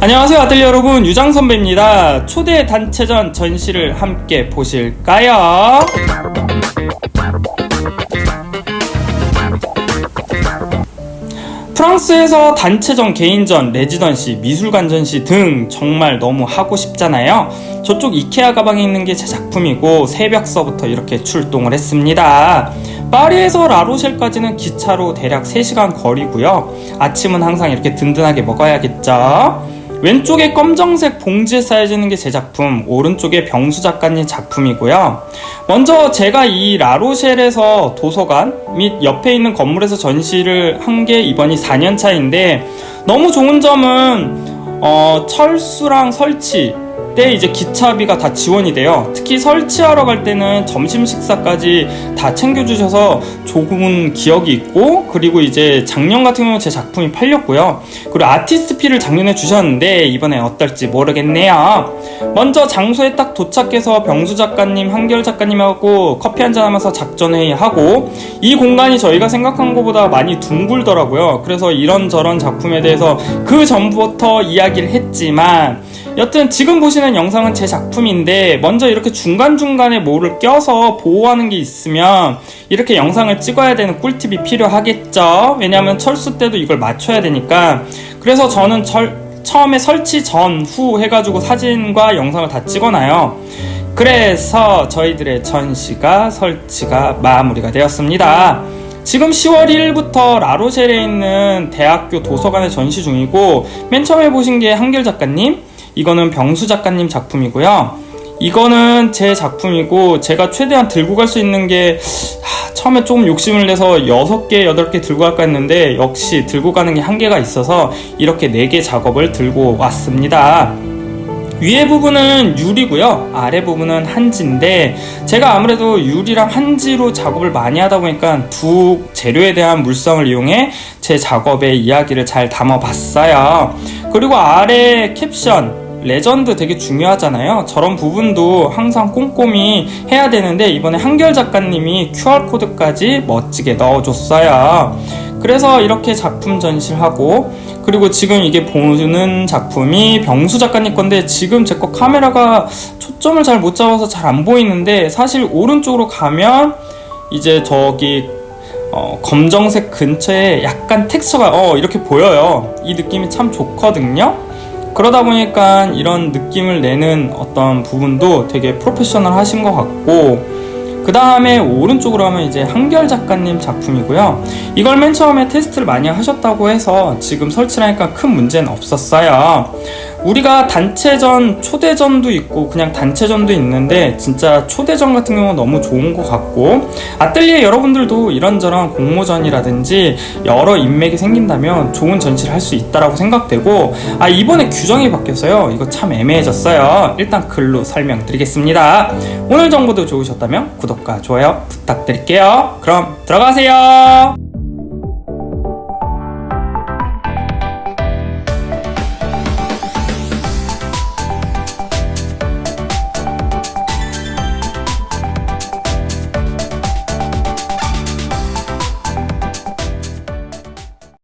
안녕하세요 아들리 여러분 유장 선배입니다. 초대 단체전 전시를 함께 보실까요? 프랑스에서 단체전, 개인전, 레지던시, 미술관 전시 등 정말 너무 하고 싶잖아요. 저쪽 이케아 가방에 있는 게 제 작품이고 새벽서부터 이렇게 출동을 했습니다. 파리에서 라로셸까지는 기차로 대략 3시간 거리고요. 아침은 항상 이렇게 든든하게 먹어야겠죠. 왼쪽에 검정색 봉지에 쌓여지는 게 제 작품, 오른쪽에 병수 작가님 작품이고요. 먼저 제가 이 라로셸에서 도서관 및 옆에 있는 건물에서 전시를 한 게 이번이 4년 차인데 너무 좋은 점은 어, 철수랑 설치 때 이제 기차비가 다 지원이 돼요. 특히 설치하러 갈 때는 점심 식사까지 다 챙겨주셔서 좋은 기억이 있고 그리고 이제 작년 같은 경우 제 작품이 팔렸고요. 그리고 아티스트 피를 작년에 주셨는데 이번에 어떨지 모르겠네요. 먼저 장소에 딱 도착해서 병수 작가님, 한결 작가님하고 커피 한잔 하면서 작전 회의 하고 이 공간이 저희가 생각한 것보다 많이 둥글더라고요. 그래서 이런저런 작품에 대해서 그 전부터 이야기를 했지만 여튼 지금 보시는 영상은 제 작품인데 먼저 이렇게 중간중간에 뭐를 껴서 보호하는 게 있으면 이렇게 영상을 찍어야 되는 꿀팁이 필요하겠죠. 왜냐하면 철수 때도 이걸 맞춰야 되니까. 그래서 저는 절, 처음에 설치 전 후 해가지고 사진과 영상을 다 찍어놔요. 그래서 저희들의 전시가 설치가 마무리가 되었습니다. 지금 10월 1일부터 라로셸에 있는 대학교 도서관에 전시 중이고 맨 처음에 보신 게 한결 작가님 이거는 병수 작가님 작품이고요. 이거는 제 작품이고 제가 최대한 들고 갈 수 있는 게 하, 처음에 조금 욕심을 내서 6개, 8개 들고 갈까 했는데 역시 들고 가는 게 한계가 있어서 이렇게 4개 작업을 들고 왔습니다. 위에 부분은 유리고요. 아래 부분은 한지인데 제가 아무래도 유리랑 한지로 작업을 많이 하다 보니까 두 재료에 대한 물성을 이용해 제 작업의 이야기를 잘 담아봤어요. 그리고 아래 캡션 레전드 되게 중요하잖아요. 저런 부분도 항상 꼼꼼히 해야 되는데 이번에 한결 작가님이 QR코드까지 멋지게 넣어줬어요. 그래서 이렇게 작품 전시를 하고 그리고 지금 이게 보는 작품이 병수 작가님 건데 지금 제 거 카메라가 초점을 잘 못 잡아서 잘 안 보이는데 사실 오른쪽으로 가면 이제 저기 어, 검정색 근처에 약간 텍스처가 어, 이렇게 보여요. 이 느낌이 참 좋거든요. 그러다 보니까 이런 느낌을 내는 어떤 부분도 되게 프로페셔널 하신 것 같고 그 다음에 오른쪽으로 하면 이제 한결 작가님 작품이고요. 이걸 맨 처음에 테스트를 많이 하셨다고 해서 지금 설치를 하니까 큰 문제는 없었어요. 우리가 단체전, 초대전도 있고 그냥 단체전도 있는데 진짜 초대전 같은 경우는 너무 좋은 것 같고 아뜰리에 여러분들도 이런저런 공모전이라든지 여러 인맥이 생긴다면 좋은 전시를 할 수 있다라고 생각되고 아 이번에 규정이 바뀌었어요. 이거 참 애매해졌어요. 일단 글로 설명드리겠습니다. 오늘 정보도 좋으셨다면 구독과 좋아요 부탁드릴게요. 그럼 들어가세요.